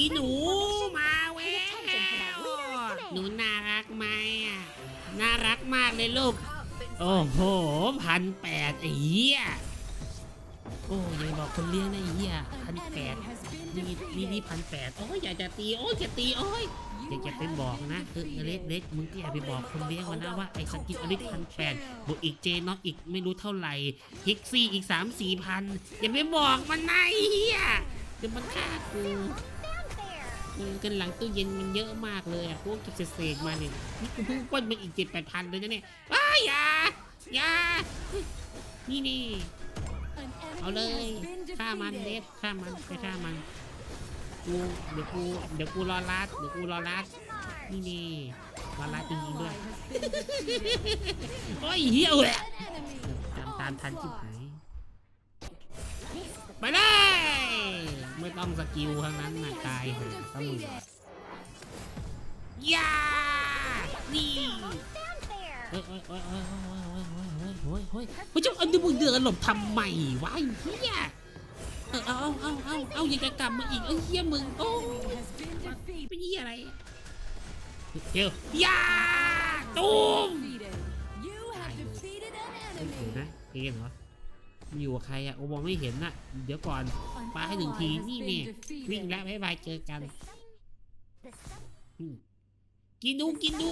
อีหนูมาแววหนูน่ารักไหมอะน่ารักมากเลยลูก โอ้โหพันแปดไอ้เหี้ยโอ้ยายบอกคนเลี้ยงนะไอ้เหี้ยพันแปดนี่นี่นี่พันแปดโอ้ยอยากจะตีโอ้ยจะตีโอ้ยอยากจะไปบอกนะเออเล็กเล็กมึงก็อย่าไปบอกคนเลี้ยงมันนะว่าไอ้สกินอลิสพันแปดบวกอีกเจน็อกอีกไม่รู้เท่าไหร่ฮิกซี่อีกสามสี่พันอย่าไปบอกมันนะไอ้เหี้ยเดี๋ยวมันฆ่ากูเออ กันหลังตู้เย็นมันเยอะมากเลยอะพวกเก็บเศษๆมาเนี่ยนี่กูเพิ่งป้นมันอีกเจ็ดแปดพันเลยนะเนี่ยอ้ายอย่าอย่านี่นี่เอาเลยฆ่ามันเด็ดฆ่ามันไปฆ่ามันกูเดี๋ยวกูเดี๋ยวกูรอรัดเดี๋ยวกูรอรัดนี่นี่รอรัดจริงๆด้วยโอ้ยเฮียเว้ยตามตามทันจิบหายไปเลย ต้องสกิลทั้งนั้นนะตายหาสมุนย่านี่เฮ้ยเฮ้ยเฮ้ยเฮ้ยเฮ้ยเฮ้ยเฮ้ยเฮ้ยเฮ้ยเฮ้ยเจ้าอันนี้มึงเดือดหลบทำไมวะไอ้เฮียเออเอาเอาเอาเอาเอาอย่าจะกลับมาอีกไอ้เฮียมึงโอ้เป็นเฮียอะไรเดี๋ยวย่าตูมเฮ้ยเดี๋ยวนะเองเหรอมี อยู่กับใครอะโอมองไม่เห็นน่ะ เดี๋ยวก่อนปาให้หนึ่งทีนี่เนี่ยวิ่งแล้วบ๊ายบายเจอกันกินดูกินดู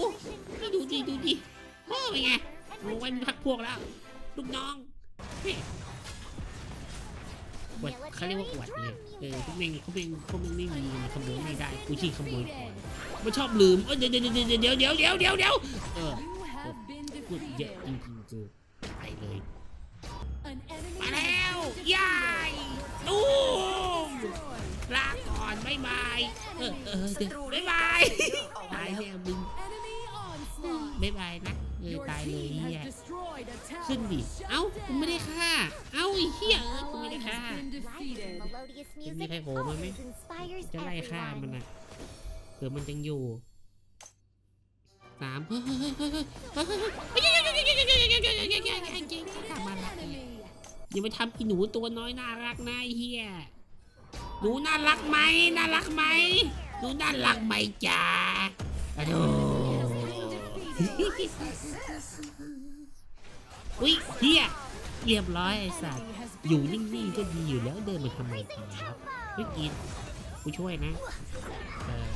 นี่ดูดิดูดิโอ้เป็นไงโอ้ยมีพักพวกแล้วลูกน้องอวดเขาเรียกว่าอวดเนี่ยเออพวกเมงเขาเมงพวกเมงไม่มีมันขโมยไม่ได้กูชี้ขโมยก่อนมันชอบลืมเออเดี๋ยวเดี๋ยวเดี๋ยวเดี๋ยวเดี๋ยวเดี๋ยวเดี๋ยวเออพูดเยอะจริงๆกูไปเลย มาแล้วยายตูมลาก่อนไม่บายเออเออเไม่บายตายแล้วมึงไม่บายนะเออตายเลยเนี่ยขึ้นดิเอ้คุณไม่ได้ฆ่าเอ้าไอ้เหี้ยเออกูไม่ได้ฆ่าะมีใครโผล่มาไหมจะไล่ฆ่ามันนะเผื่อมันยังอยู่สามเฮ้ยเฮ้ยเฮ้ยเฮ้ยเฮ้ย อย่าไปทำอีหนูตัวน้อยน่ารักนะไอ้เฮียหนูน่ารักไหมน่ารักไหมหนูน่ารักไหมจ๊ะอะโดอุ้ยเฮียเรียบร้อยไอ้สัตว์อยู่นิ่งๆก็ดีอยู่แล้วเดินมาทำไมกันครับไม่กินกูช่วยนะเออ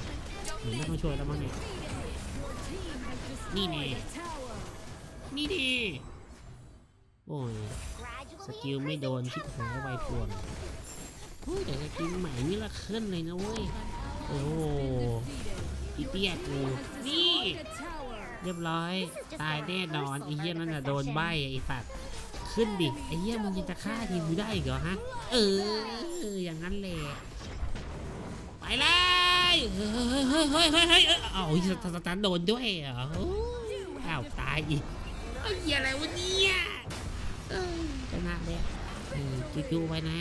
เหมือนไม่ต้องช่วยแล้วมั้งเนี่ยนี่แน่นี่แน่โอ้ย สกิลไม่โดนชิบหายไวป่วงเฮ้ยแต่สกิลใหม่นี่ละขึ้นเลยนะเว้ย โอ้โหอีเตี้ยกูนี่ เรียบร้อย ตายแน่นอนไอ้เหี้ยนั่นน่ะโดนใบไอ้สัตว์ขึ้นดิไอ้เหี้ยมึงยังจะฆ่าทีมกูได้อีกเหรอฮะ เอออย่างนั้นแหละไปเลยเฮ้ยเฮ้ยเฮ้ยเฮ้ยเฮ้ยเอ้ยเอาสตันโดนด้วยเหรอโอ้ยอ้าวตายอีกไอ้เหี้ยอะไรวะเนี่ย จะหน้าเลยจู่ๆไปนะ